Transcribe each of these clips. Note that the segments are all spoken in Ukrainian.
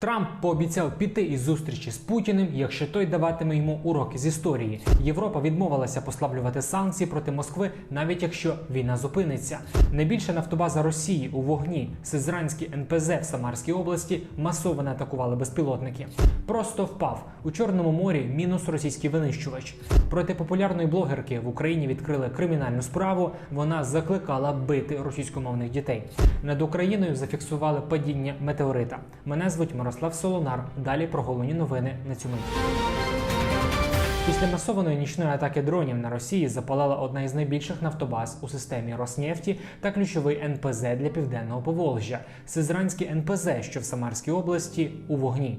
Трамп пообіцяв піти із зустрічі з Путіним, якщо той даватиме йому уроки з історії. Європа відмовилася послаблювати санкції проти Москви, навіть якщо війна зупиниться. Найбільша нафтобаза Росії у вогні Сизранський НПЗ в Самарській області масово не атакували безпілотники. Просто впав у Чорному морі. Мінус російський винищувач. Проти популярної блогерки в Україні відкрили кримінальну справу. Вона закликала бити російськомовних дітей. Над Україною зафіксували падіння метеорита. Мене звуть Мирослав Солонар. Далі про головні новини на цю мить. Після масованої нічної атаки дронів на Росії запалала одна із найбільших нафтобаз у системі Роснефті та ключовий НПЗ для південного Поволжя Сизранський НПЗ, що в Самарській області, у вогні.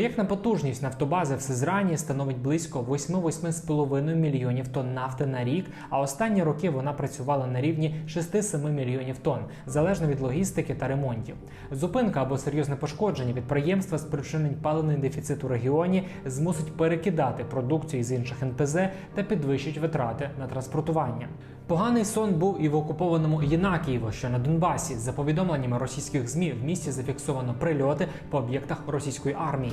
Проєктна потужність нафтобази в Сизрані становить близько 8-8,5 мільйонів тонн нафти на рік, а останні роки вона працювала на рівні 6-7 мільйонів тонн, залежно від логістики та ремонтів. Зупинка або серйозне пошкодження підприємства спричинить паливний дефіцит у регіоні, змусить перекидати продукцію з інших НПЗ та підвищить витрати на транспортування. Поганий сон був і в окупованому Єнакієво, що на Донбасі. За повідомленнями російських змі в місті зафіксовано прильоти по об'єктах російської армії.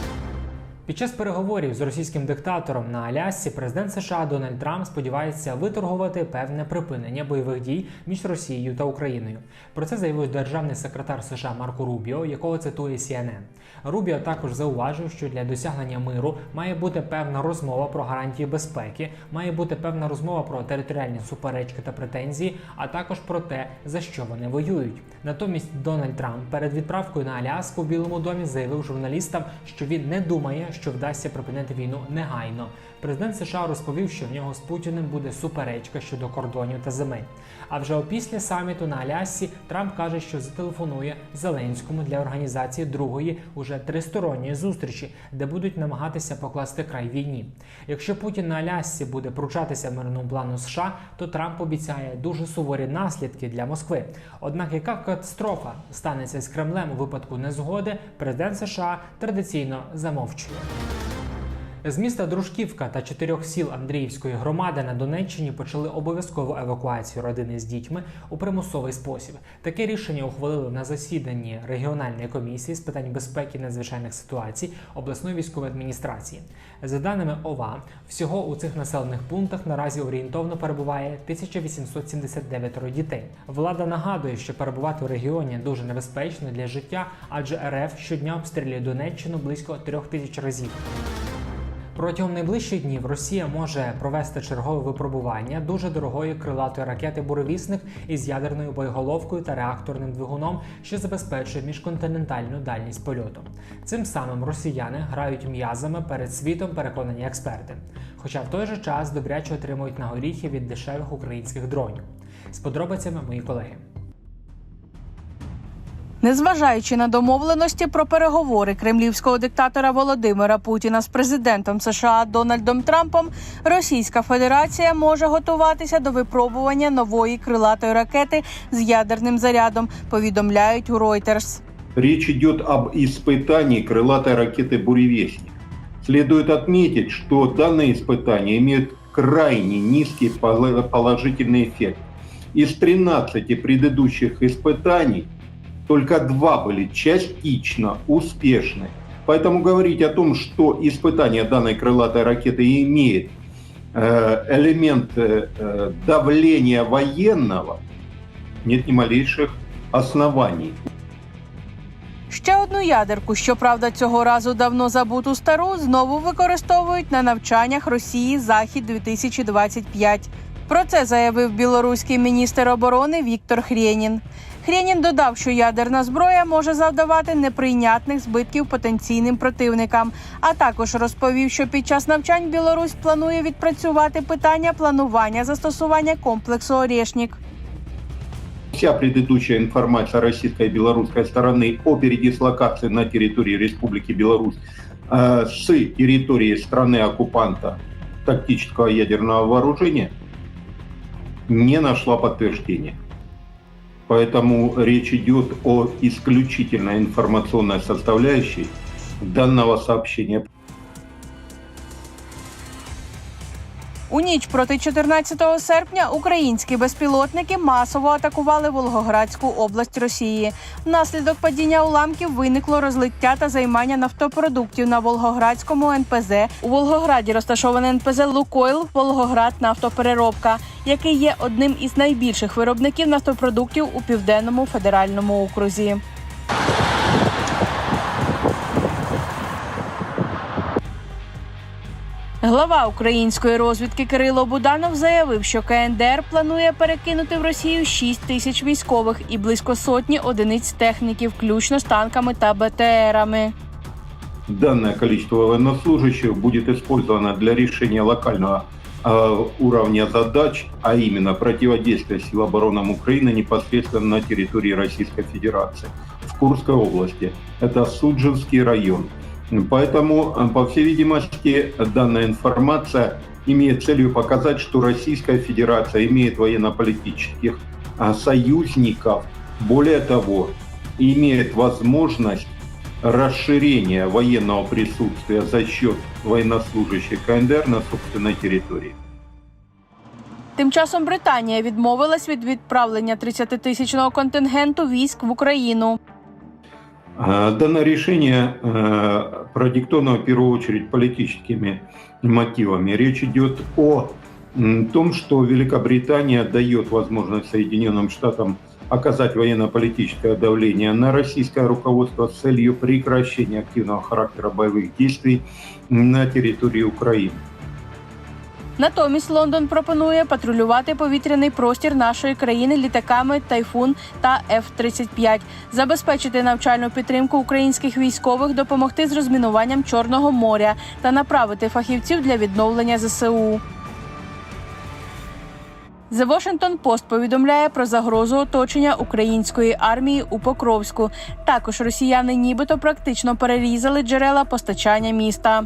Під час переговорів з російським диктатором на Алясці президент США Дональд Трамп сподівається виторгувати певне припинення бойових дій між Росією та Україною. Про це заявив державний секретар США Марко Рубіо, якого цитує CNN. Рубіо також зауважив, що для досягнення миру має бути певна розмова про гарантії безпеки, має бути певна розмова про територіальні суперечки та претензії, а також про те, за що вони воюють. Натомість Дональд Трамп перед відправкою на Аляску в Білому домі заявив журналістам, що він не думає, що вдасться припинити війну негайно. Президент США розповів, що в нього з Путіним буде суперечка щодо кордонів та земель. А вже опісля саміту на Алясці Трамп каже, що зателефонує Зеленському для організації другої уже тристоронньої зустрічі, де будуть намагатися покласти край війні. Якщо Путін на Алясці буде пручатися мирному плану США, то Трамп обіцяє дуже суворі наслідки для Москви. Однак, яка катастрофа станеться з Кремлем у випадку незгоди, президент США традиційно замовчує. З міста Дружківка та чотирьох сіл Андріївської громади на Донеччині почали обов'язкову евакуацію родини з дітьми у примусовий спосіб. Таке рішення ухвалили на засіданні регіональної комісії з питань безпеки і надзвичайних ситуацій обласної військової адміністрації. За даними ОВА, всього у цих населених пунктах наразі орієнтовно перебуває 1879 дітей. Влада нагадує, що перебувати у регіоні дуже небезпечно для життя, адже РФ щодня обстрілює Донеччину близько трьох тисяч разів. Протягом найближчих днів Росія може провести чергове випробування дуже дорогої крилатої ракети Буревісник із ядерною боєголовкою та реакторним двигуном, що забезпечує міжконтинентальну дальність польоту. Цим самим росіяни грають м'язами перед світом, переконані експерти. Хоча в той же час добряче отримують на горіхи від дешевих українських дронів. З подробицями мої колеги. Незважаючи на домовленості про переговори кремлівського диктатора Володимира Путіна з президентом США Дональдом Трампом, Російська Федерація може готуватися до випробування нової крилатої ракети з ядерним зарядом. Повідомляють у Reuters. Речь идет об испытании крылатой ракеты «Буревестник». Следует отметить, что данное испытание имеет крайне низкий пол- положительный эффект. Из 13 предыдущих испытаний только два были частично успешны. Поэтому говорить о том, что испытание данной крылатой ракеты имеет э, элемент э, э, давления военного, нет ни малейших оснований. Ще одну ядерку, щоправда, цього разу давно забуту стару, знову використовують на навчаннях Росії Захід 2025 Про це заявив білоруський міністр оборони Віктор Хрєнін. Хрєнін додав, що ядерна зброя може завдавати неприйнятних збитків потенційним противникам. А також розповів, що під час навчань Білорусь планує відпрацювати питання планування застосування комплексу Орєшнік. Вся предыдущая информация российской и белорусской стороны о передислокации на территории Республики Беларусь э, с территории страны-оккупанта тактического ядерного вооружения не нашла подтверждения. Поэтому речь идет о исключительно информационной составляющей данного сообщения. У ніч проти 14 серпня українські безпілотники масово атакували Волгоградську область Росії. Внаслідок падіння уламків виникло розлиття та займання нафтопродуктів на Волгоградському НПЗ. У Волгограді розташований НПЗ Лукойл Волгоград нафтопереробка, який є одним із найбільших виробників нафтопродуктів у південному федеральному окрузі. Глава української розвідки Кирило Буданов заявив, що КНДР планує перекинути в Росію 6 тисяч військових і близько сотні одиниць техніки, включно з танками та БТРами. Данное количество военнослужащих будет использовано для решения локального э, уровня задач, а именно противодействия сил обороны Украины непосредственно на территории Российской Федерации в Курской области. Это Суджинский район. Поэтому, э, по всей видимости, данная информация имеет целью показать, что Российская Федерация имеет военно-политических союзников. Более того, имеет возможность расширения военного присутствия за счет военнослужащих КНДР на собственной территории. Тим часом Британія відмовилась від відправлення 30-тисячного контингенту військ в Україну. А, Данное решение э, продиктовано в первую очередь политическими мотивами. Речь идет о том, что Великобритания дает возможность Соединенным Штатам оказать военно-политическое давление на российское руководство с целью прекращения активного характера боевых действий на территории Украины. Натомість Лондон пропонує патрулювати повітряний простір нашої країни літаками Тайфун та F-35, забезпечити навчальну підтримку українських військових, допомогти з розмінуванням Чорного моря та направити фахівців для відновлення ЗСУ. The Washington Post повідомляє про загрозу оточення української армії у Покровську. Також росіяни нібито практично перерізали джерела постачання міста.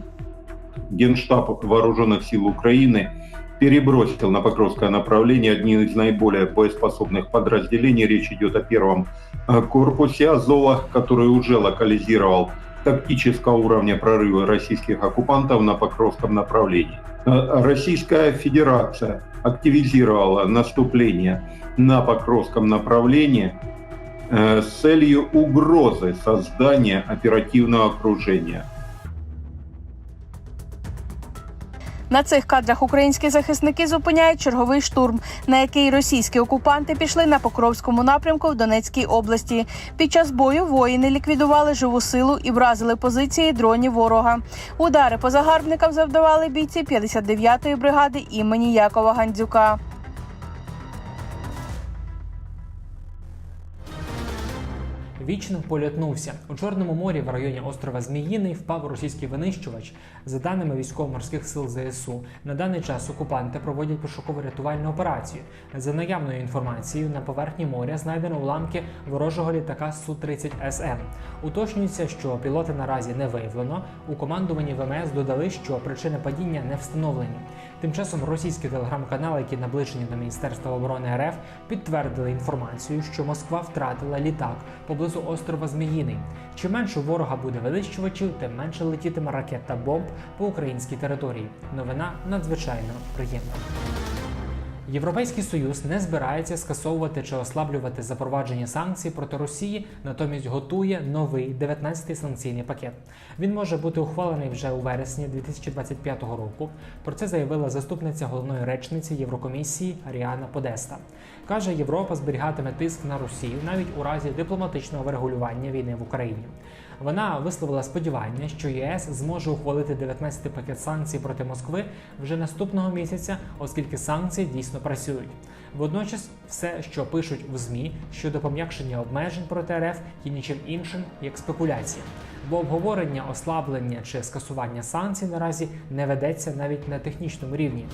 Генштаб Вооруженных сил Украины перебросил на Покровское направление одни из наиболее боеспособных подразделений. Речь идет о первом э, корпусе Азова, который уже локализировал тактического уровня прорыва российских оккупантов на Покровском направлении. Э, Российская Федерация активизировала наступление на Покровском направлении э, с целью угрозы создания оперативного окружения. На цих кадрах українські захисники зупиняють черговий штурм, на який російські окупанти пішли на Покровському напрямку в Донецькій області. Під час бою воїни ліквідували живу силу і вразили позиції дронів ворога. Удари по загарбникам завдавали бійці 59-ї бригади імені Якова Гандзюка. Вічно полятнувся у Чорному морі в районі острова Зміїний впав російський винищувач. За даними військово-морських сил ЗСУ, на даний час окупанти проводять пошуково-рятувальну операцію. За наявною інформацією, на поверхні моря знайдено уламки ворожого літака Су-30 СМ. Уточнюється, що пілоти наразі не виявлено. У командуванні ВМС додали, що причини падіння не встановлені. Тим часом російські телеграм-канали, які наближені до Міністерства оборони РФ, підтвердили інформацію, що Москва втратила літак поблизу острова Зміїний. Чим менше ворога буде винищувачів, тим менше летітиме ракет та бомб по українській території. Новина надзвичайно приємна. Європейський союз не збирається скасовувати чи ослаблювати запровадження санкцій проти Росії, натомість готує новий 19-й санкційний пакет. Він може бути ухвалений вже у вересні 2025 року. Про це заявила заступниця головної речниці Єврокомісії Аріана Подеста. Каже, Європа зберігатиме тиск на Росію навіть у разі дипломатичного врегулювання війни в Україні. Вона висловила сподівання, що ЄС зможе ухвалити 19-й пакет санкцій проти Москви вже наступного місяця, оскільки санкції дійсно працюють. Водночас, все, що пишуть в ЗМІ щодо пом'якшення обмежень проти РФ, є нічим іншим як спекуляція. Бо обговорення ослаблення чи скасування санкцій наразі не ведеться навіть на технічному рівні.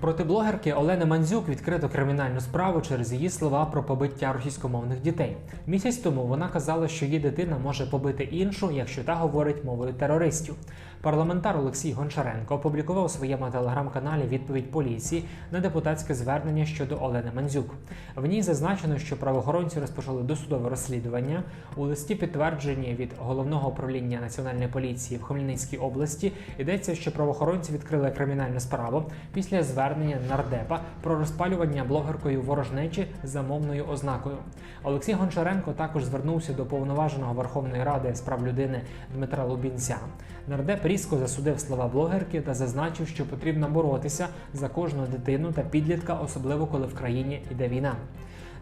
Проти блогерки Олени Мандзюк відкрито кримінальну справу через її слова про побиття російськомовних дітей. Місяць тому вона казала, що її дитина може побити іншу, якщо та говорить мовою терористів. Парламентар Олексій Гончаренко опублікував у своєму телеграм-каналі відповідь поліції на депутатське звернення щодо Олени Мандзюк. В ній зазначено, що правоохоронці розпочали досудове розслідування. У листі підтвердженні від головного управління національної поліції в Хмельницькій області йдеться, що правоохоронці відкрили кримінальну справу після звернення нардепа про розпалювання блогеркою ворожнечі за мовною ознакою. Олексій Гончаренко також звернувся до повноваженого Верховної Ради з прав людини Дмитра Лубінця. Нардеп різко засудив слова блогерки та зазначив, що потрібно боротися за кожну дитину та підлітка, особливо коли в країні йде війна.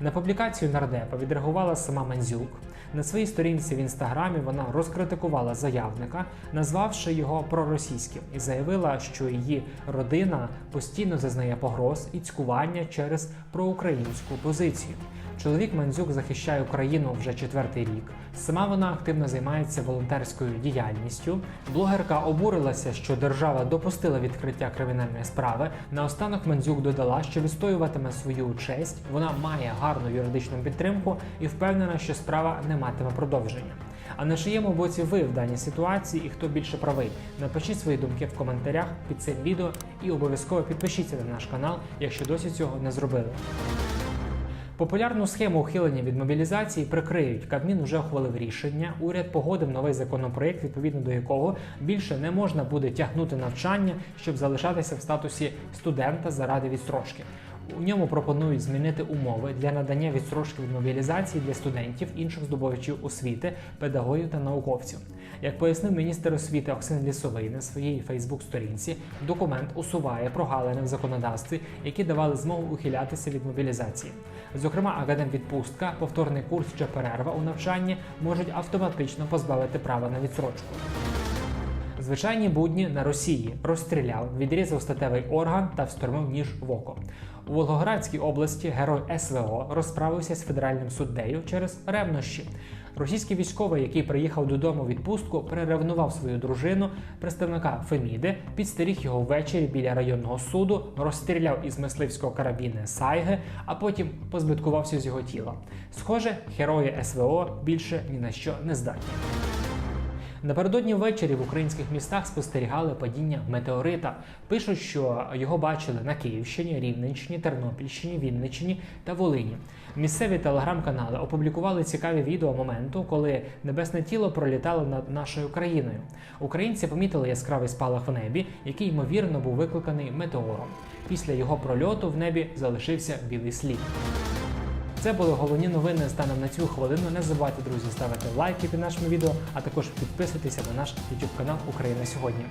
На публікацію нардепа відреагувала сама Мандзюк. На своїй сторінці в інстаграмі вона розкритикувала заявника, назвавши його проросійським, і заявила, що її родина постійно зазнає погроз і цькування через проукраїнську позицію. Чоловік Мандзюк захищає Україну вже четвертий рік. Сама вона активно займається волонтерською діяльністю. Блогерка обурилася, що держава допустила відкриття кримінальної справи. Наостанок Мандзюк додала, що відстоюватиме свою честь. Вона має гарну юридичну підтримку і впевнена, що справа не матиме продовження. А на чиєму боці ви в даній ситуації і хто більше правий? Напишіть свої думки в коментарях під цим відео і обов'язково підпишіться на наш канал, якщо досі цього не зробили. Популярну схему ухилення від мобілізації прикриють. Кабмін уже ухвалив рішення. Уряд погодив новий законопроект, відповідно до якого більше не можна буде тягнути навчання, щоб залишатися в статусі студента заради відстрочки. У ньому пропонують змінити умови для надання відстрочки від мобілізації для студентів, інших здобувачів освіти, педагогів та науковців. Як пояснив міністр освіти Оксен Лісовий на своїй Фейсбук-сторінці, документ усуває прогалини в законодавстві, які давали змогу ухилятися від мобілізації. Зокрема, академвідпустка, повторний курс чи перерва у навчанні можуть автоматично позбавити права на відстрочку. Звичайні будні на Росії розстріляв, відрізав статевий орган та встромив ніж в око. У Волгоградській області герой СВО розправився з федеральним суддею через ревнощі. Російський військовий, який приїхав додому відпустку, переревнував свою дружину, представника Феміди, підстеріг його ввечері біля районного суду, розстріляв із мисливського карабіни Сайги, а потім позбиткувався з його тіла. Схоже, герої СВО більше ні на що не здатні. Напередодні ввечері в українських містах спостерігали падіння метеорита. Пишуть, що його бачили на Київщині, Рівненщині, Тернопільщині, Вінниччині та Волині. Місцеві телеграм-канали опублікували цікаві відео моменту, коли небесне тіло пролітало над нашою країною. Українці помітили яскравий спалах в небі, який ймовірно був викликаний метеором. Після його прольоту в небі залишився білий слід. Це були головні новини станом на цю хвилину. Не забувайте, друзі, ставити лайки під нашим відео, а також підписуйтеся на наш YouTube канал Україна сьогодні.